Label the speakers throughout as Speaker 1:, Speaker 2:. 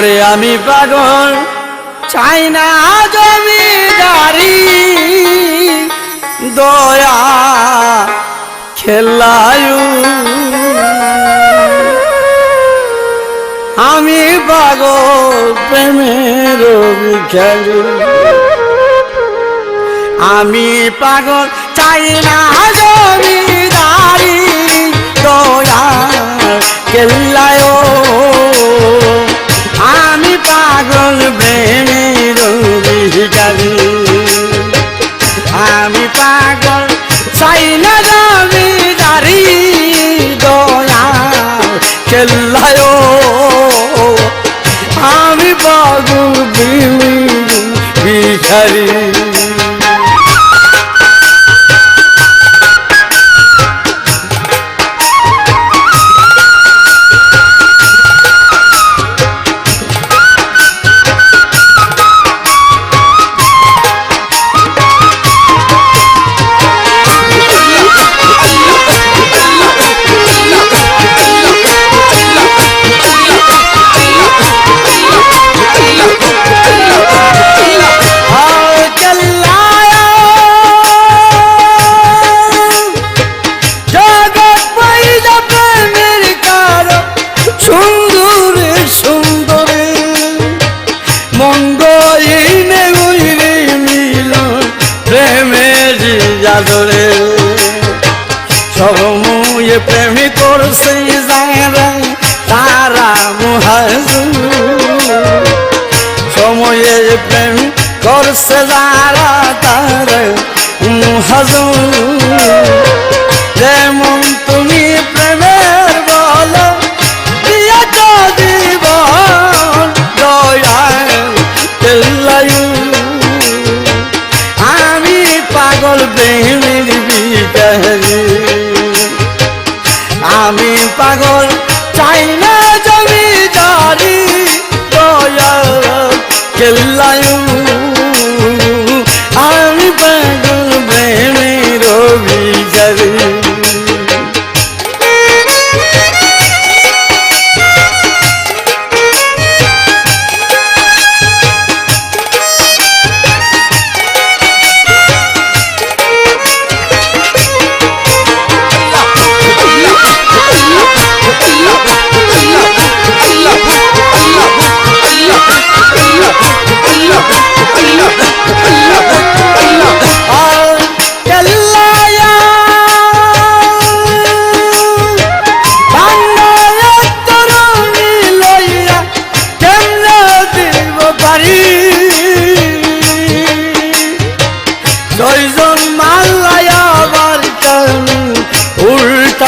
Speaker 1: ওরে আমি পাগল, চাই না জমিদারি, দয়া খেলায়ু। আমি পাগল প্রেমের খেলু। আমি পাগল, চাই না জমিদারি কেল্লায় আমি পাগল প্রেমের hazım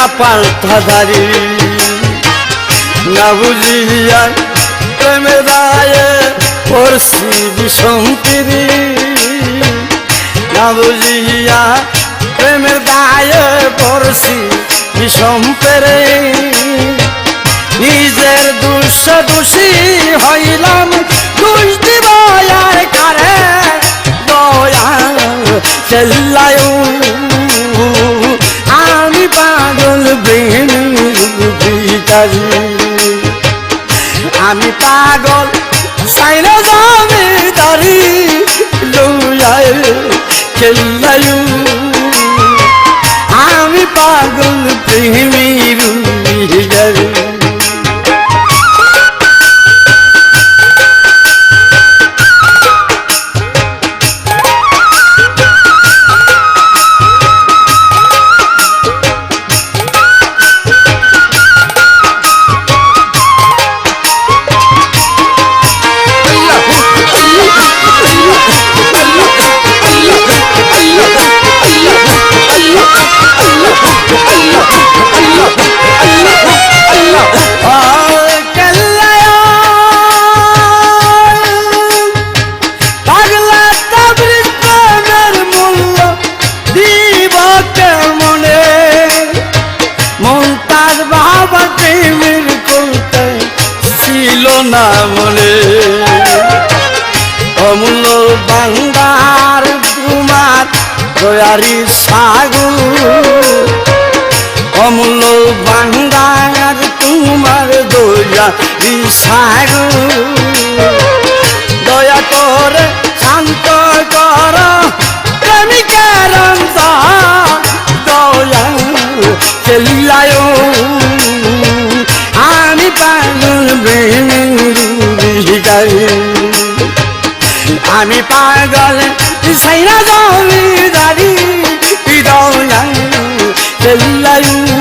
Speaker 1: উল্টা পাল্টা না বুঝিয়া প্রেমে দায়ে পড়ছি বিষন্তিরি না বুঝিয়া প্রেমের দায়ে পড়ছি বিষম পেরে নিজের দুঃস দোষী হইলাম, দুষ দিব আর কারে? দয়া চেল্লায় ভিখারি আমি পাগল সাইনা যাবে দারি লুয়ায় না মনে। অমূল্য বান্দার তোমার দয়ারি সাগু অমূল্য তুমি তোমার দয়া সাগর। দয়া করে শান্ত কর, প্রেমিকের দয়া চেলিলায় আমি পাগল সাইরা জমিদারি দয়া চেলিলায়